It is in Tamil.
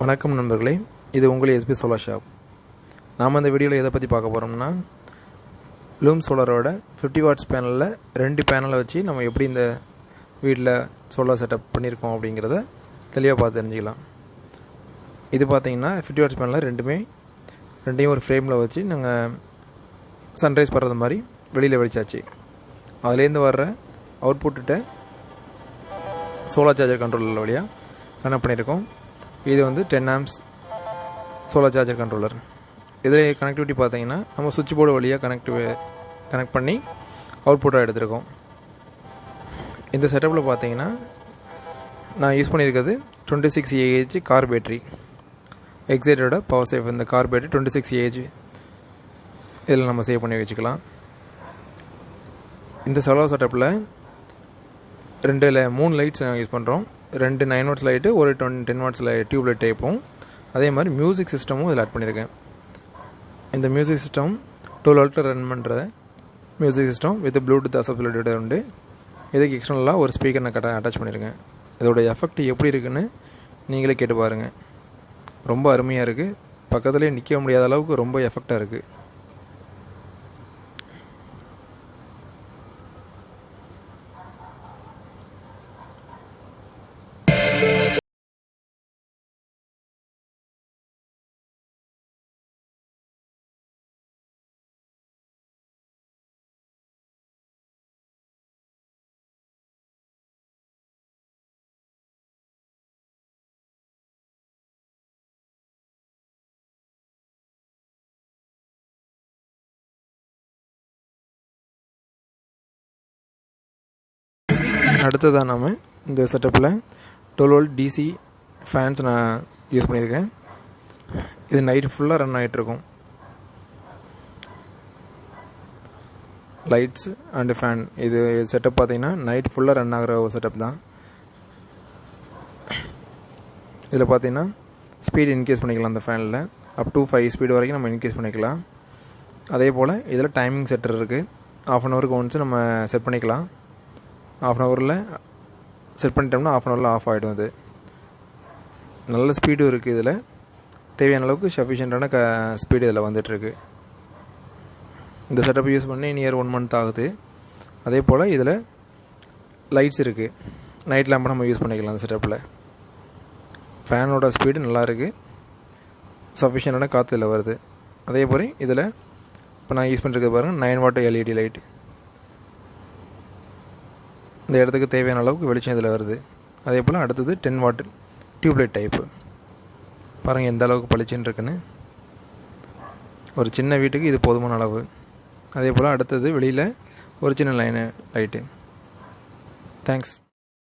வணக்கம் நண்பர்களே இது உங்கள் எஸ்பி சோலார் ஷாப் நாம் இந்த வீடியோவில் எதை பற்றி பார்க்க போகிறோம்னா லூம் சோலாரோட ஃபிஃப்டி வாட்ஸ் பேனலில் ரெண்டு பேனலை வச்சு நம்ம எப்படி இந்த வீட்டில் சோலார் செட்டப் பண்ணியிருக்கோம் அப்படிங்கிறத தெளிவாக பார்த்து தெரிஞ்சுக்கலாம். இது பார்த்தீங்கன்னா ஃபிஃப்டி வாட்ஸ் பேனலில் ரெண்டுமே ரெண்டையும் ஒரு ஃப்ரேமில் வச்சு நாங்கள் சன்ரைஸ் படுறது மாதிரி வெளியில் வெளிச்சாச்சு. அதுலேருந்து வர்ற அவுட்புட்டு சோலார் சார்ஜர் கண்ட்ரோலர் வழியாக கனெக்ட் பண்ணியிருக்கோம் இது வந்து ten amps solar charger controller இதில் கனெக்டிவிட்டி பார்த்தீங்கன்னா நம்ம சுவிட்ச் போர்டு வழியாக கனெக்ட் கனெக்ட் பண்ணி அவுட்புட்டாக எடுத்திருக்கோம். இந்த செட்டப்பில் பார்த்தீங்கன்னா நான் யூஸ் பண்ணியிருக்கிறது twenty six AH car battery எக்ஸைட்டோட பவர் சேஃப் இந்த car battery twenty six AH இதில் நம்ம சேவ் பண்ணி வச்சுக்கலாம். இந்த சோலார் செட்டப்பில் ரெண்டு மூணு லைட்ஸ் நாங்கள் யூஸ் பண்ணுறோம் ரெண்டு நைன் வாட்ஸ் லைட்டு ஒரு டொன் டென் வாட்ஸ் லை டியூப் டைப்பும் அதே மாதிரி மியூசிக் சிஸ்டமும் இதில் ஆட் பண்ணியிருக்கேன் இந்த மியூசிக் சிஸ்டம் டுவெல் வோல்ட்டில் ரன் பண்ணுற மியூசிக் சிஸ்டம் வித் ப்ளூடூத் அசபிலிட்டியோட உண்டு. இதுக்கு எக்ஸ்டர்னலாக ஒரு ஸ்பீக்கர் நான் கட்ட அட்டாச் பண்ணியிருக்கேன் இதோட எஃபெக்ட் எப்படி இருக்குன்னு நீங்களே கேட்டு பாருங்கள் ரொம்ப அருமையாக இருக்குது பக்கத்துலேயே நிற்க முடியாத அளவுக்கு ரொம்ப எஃபெக்டாக இருக்குது அடுத்ததாக நாம் இந்த செட்டப்பில் டுவெல் வோல்ட் டிசி ஃபேன்ஸ் நான் யூஸ் பண்ணியிருக்கேன். இது நைட் ஃபுல்லாக ரன் ஆகிட்டுருக்கும் லைட்ஸ் அண்டு ஃபேன் இது செட்டப் பார்த்தீங்கன்னா நைட் ஃபுல்லாக ரன் ஆகிற ஒரு செட்டப் தான். இதில் பார்த்தீங்கன்னா ஸ்பீட் இன்க்ரீஸ் பண்ணிக்கலாம் அந்த ஃபேனில் அப் டு ஃபைவ் ஸ்பீடு வரைக்கும் நம்ம இன்க்ரீஸ் பண்ணிக்கலாம். அதே போல் இதில் டைமிங் செட்டர் இருக்குது ஆஃப் அன் ஹவருக்கு ஒன்ஸ் நம்ம செட் பண்ணிக்கலாம். ஆஃப் அன் ஹவரில் செட் பண்ணிட்டோம்னா ஆஃப் அன் ஹவரில் ஆஃப் ஆகிடும் அது. நல்ல ஸ்பீடும் இருக்குது இதில். தேவையான அளவுக்கு சஃபிஷியண்ட்டான க ஸ்பீடு இதில் வந்துட்டுருக்கு இந்த செட்டப் யூஸ் பண்ணி நியர் ஒன் மந்த் ஆகுது. அதே போல் இதில் லைட்ஸ் இருக்குது நைட் லேம்பை நம்ம யூஸ் பண்ணிக்கலாம் அந்த செட்டப்பில் ஃபேனோட ஸ்பீடு நல்லா இருக்குது சஃபிஷியண்டான காற்று இதில் வருது. அதே போல் இதில் இப்போ நான் யூஸ் பண்ணிருக்கிறது பாருங்கள் நைன் வாட் எல்இடி லைட் இந்த இடத்துக்கு தேவையான அளவுக்கு வெளிச்சம் இதில் வருது. அதே போல் அடுத்தது டென் வாட் டியூப்லைட் டைப்பு பாருங்கள் எந்த அளவுக்கு பளிச்சுன்னு இருக்குன்னு. ஒரு சின்ன வீட்டுக்கு இது போதுமான அளவு. அதே போல் அடுத்தது வெளியில் ஒரு சின்ன லைனு லைட்டு தேங்க்ஸ்